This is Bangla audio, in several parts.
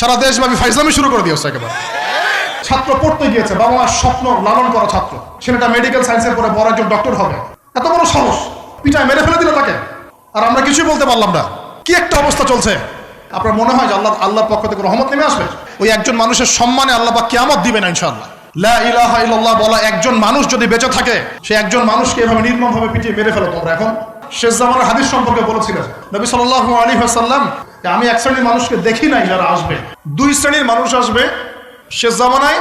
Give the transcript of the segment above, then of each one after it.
সারা দেশব্যাপী ফাইজলামি শুরু করে দিয়েছে একেবারে। ছাত্র পড়তে গিয়েছে বাবা মার স্বপ্ন লালন করা ছাত্র। ছেলেটা মেডিকেল সায়েন্সের পরে বড় একজন ডক্টর হবে। এত বড় সাহস পিঠায় মেরে ফেলে দিল তাকে। আর আমরা কিছুই বলতে পারলাম না। কি একটা অবস্থা চলছে? আপনার মনে হয় যে আল্লাহ, আল্লাহর পক্ষ থেকে রহমত নেমে আসবে? ওই একজন মানুষের সম্মানে আল্লাহ বা কিয়ামত দিবেন ইনশাআল্লাহ। লা ইলাহা ইল্লাল্লাহ বলা একজন মানুষ যদি বেঁচে থাকে, সে একজন মানুষকে এভাবে নির্মম ভাবে পিটিয়ে মেরে ফেলো তোমরা এখন। শেষ জামানের হাদিস সম্পর্কে বলেছিলেন। নবী সাল্লাল্লাহু আলাইহি ওয়াসাল্লাম, যে আমি এক শ্রেণির মানুষকে দেখি নাই যারা আসবে। দুই শ্রেণির মানুষ আসবে শেষ জামানায়,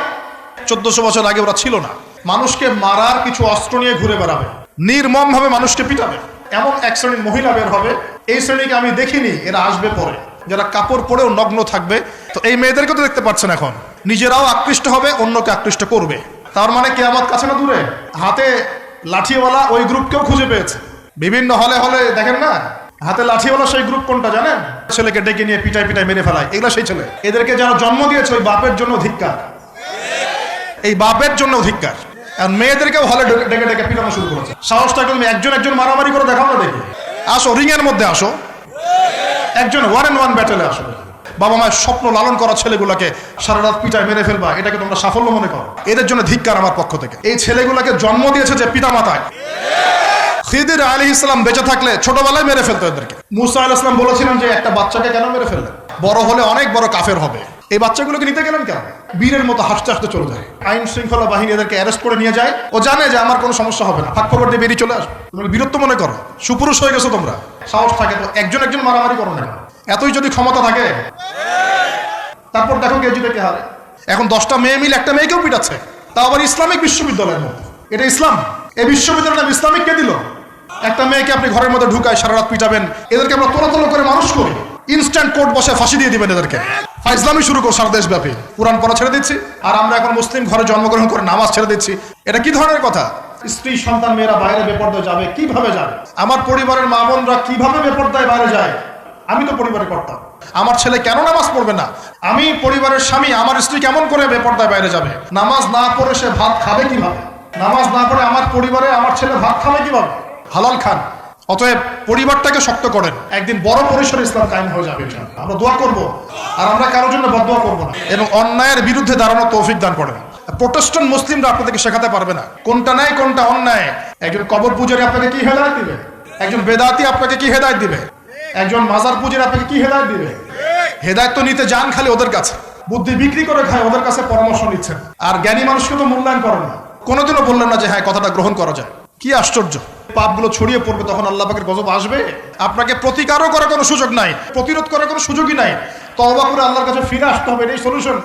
চোদ্দশো বছর আগে ওরা ছিল না। মানুষকে মারার কিছু অস্ত্র নিয়ে ঘুরে বেড়াবে। নির্মম ভাবে মানুষকে পিটাবে। এমন এক শ্রেণির মহিলা বের হবে, এই শ্রেণীকে আমি দেখিনি, এরা আসবে পরে। যারা কাপড় পরেও নগ্ন থাকবে, তো এই মেয়েদেরকে তো দেখতে পাচ্ছেন এখন। নিজেরাও আকৃষ্ট হবে, অন্যকে আকৃষ্ট করবে। তার মানে কে কেয়ামত কাছে না দূরে? হাতে লাঠিওয়ালা ওই গ্রুপকেও খুঁজে পেয়েছে। বিভিন্ন হলে হলে, দেখেন না? হাতে লাঠিওয়ালা সেই গ্রুপ কোনটা জানেন? ছেলেকে ডেকে নিয়ে পিটাই পিটাই মেরে ফেলায়। এগুলো সেই ছেলে। এদেরকে যারা জন্ম দিয়েছে ওই বাপের জন্য ধিক্কার। এই বাপের জন্য ধিক্কার। আর মেয়েদেরকেও হলে ডেকে ডেকে পিটানো শুরু করেছে। সাহসটা তুমি একজন একজন মারামারি করে দেখাও না দেখি। আসো রিং এর মধ্যে আসো। একজন ওয়ান অ্যান্ড ওয়ান ব্যাটেলে আসো। বাবা মায়ের স্বপ্ন লালন করা ছেলেগুলোকে সারা রাত পিটায় মেরে ফেলবা, এটাকে তোমরা সাফল্য মনে করো। এদের জন্য ধিক্কার আমার পক্ষ থেকে। এই ছেলেগুলোকে জন্ম দিয়েছে যে পিতা মাতায় খিদির আলী ইসলাম বেঁচে থাকলে ছোটবেলায় মেরে ফেলতো এদেরকে। মুসা আল ইসলাম বলেছিলেন যে, একটা বাচ্চাকে কেন মেরে ফেললেন? বড় হলে অনেক বড় কাফের হবে। এই বাচ্চাগুলোকে নিতে গেলেন কেন? বীরের মতো হাসতে হাসতে চলে যায়। আইন শৃঙ্খলা বাহিনী এদেরকে অ্যারেস্ট করে নিয়ে যায়। ও জানে যে, আমার কোনো সমস্যা হবে না। ফাঁক খবর দিয়ে বেরিয়ে চলে আসবে তোমরা বীরত্ব মনে করো। সুপুরুষ হয়ে গেছো তোমরা। সাহস থাকে তো একজন একজন মারামারি করো না এতই যদি ক্ষমতা থাকে, তারপর দেখো কে জিতে কে হারে। এখন দশটা মেয়ে মিলে একটা মেয়েকেও পিটাচ্ছে। তাও আবার ইসলামিক বিশ্ববিদ্যালয়ের মধ্যে। এটা ইসলাম। এই বিশ্ববিদ্যালয়ের নাম ইসলামিক কে দিল? একটা মেয়েকে আপনি ঘরের মধ্যে ঢুকায় সারা রাত পিটাবেন এদেরকে আমরা তোলা তোলা করে মানুষ করি। ইনস্ট্যান্ট কোর্ট বসে ফাঁসি দিয়ে দিবেন এদেরকে। ফাইজলামি শুরু করো সারা দেশব্যাপী। কোরআন পড়া ছেড়ে দিচ্ছি আর আমরা এখন মুসলিম ঘরে জন্মগ্রহণ করে নামাজ ছেড়ে দিচ্ছি। এটা কি ধরনের কথা? স্ত্রী সন্তান মেয়েরা বাইরে বেপর্দায় যাবে কীভাবে যাবে? আমার পরিবারের মা বোনরা কীভাবে বেপর্দায় বাইরে যায়? আমি তো পরিবারে করতাম আমার ছেলে কেন নামাজ পড়বে না? আমি পরিবারের স্বামী আমার স্ত্রী কেমন করে বেপর্দায় বাইরে যাবে? নামাজ না পড়ে সে ভাত খাবে কীভাবে? নামাজ না পড়ে আমার পরিবারে আমার ছেলে ভাত খাবে কীভাবে? হালাল খান। অতএব পরিবারটাকে শক্ত করেন। একদিন বড় পরিসরে ইসলাম কায়েম হয়ে যাবে আমরা দোয়া করব। আর আমরা কারোর জন্য বদোয়া করব না। এবং অন্যায়ের বিরুদ্ধে দাঁড়ানো তৌফিক দান করেন। প্রোটেস্ট্যান্ট মুসলিমরা আপনাদেরকে শেখাতে পারবে না। কোনটা নাই কোনটা অন্যায়? একজন কবর পূজারী আপনাকে কি হেদায়ত দিবে? একজন বেদাতি আপনাকে কি হেদায়ত দিবে? একজন মাজার পূজারী আপনাকে কি হেদায়ত দিবে? হেদায়ত তো নিতে যান খালি ওদের কাছে। বুদ্ধি বিক্রি করে খায়, ওদের কাছে পরামর্শ নিচ্ছেন। আর জ্ঞানী মানুষকে তো মূল্যায়ন করেন না। কোনোদিনও বললেন না যে হ্যাঁ কথাটা গ্রহণ করা যায়। কি আশ্চর্য। পাপগুলো ছড়িয়ে পড়বে, তখন আল্লাহ পাকের গজব আসবে। আপনাকে প্রতিকারও করার কোনো সুযোগ নাই, প্রতিরোধ করার কোনো সুযোগই নাই। তবা করে আল্লাহর কাছে ফিরে আসতে হবে, এটাই সলিউশন